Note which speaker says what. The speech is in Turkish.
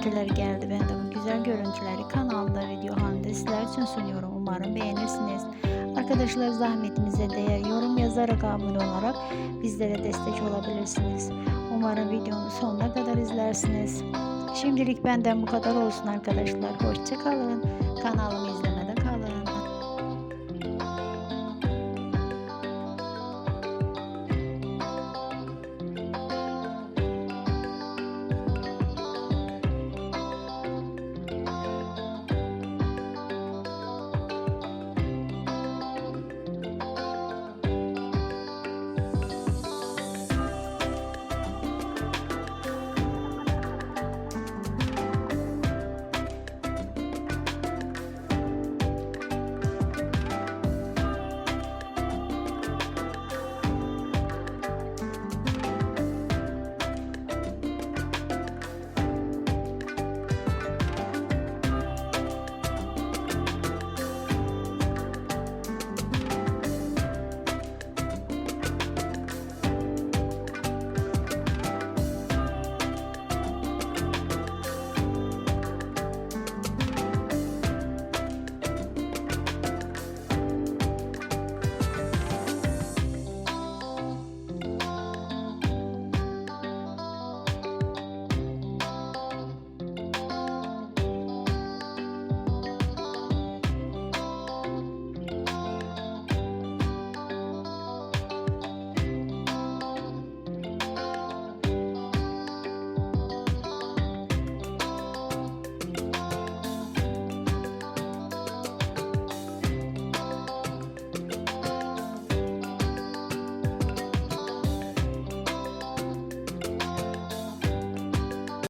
Speaker 1: görüntüler geldi. Ben de bu güzel görüntüleri kanalda video halinde sizler için sunuyorum. Umarım beğenirsiniz. Arkadaşlar zahmetimize değer yorum yazarak abone olarak bizlere destek olabilirsiniz. Umarım videomu sonuna kadar izlersiniz. Şimdilik benden bu kadar olsun arkadaşlar. Hoşçakalın. Kanalımı izleyin.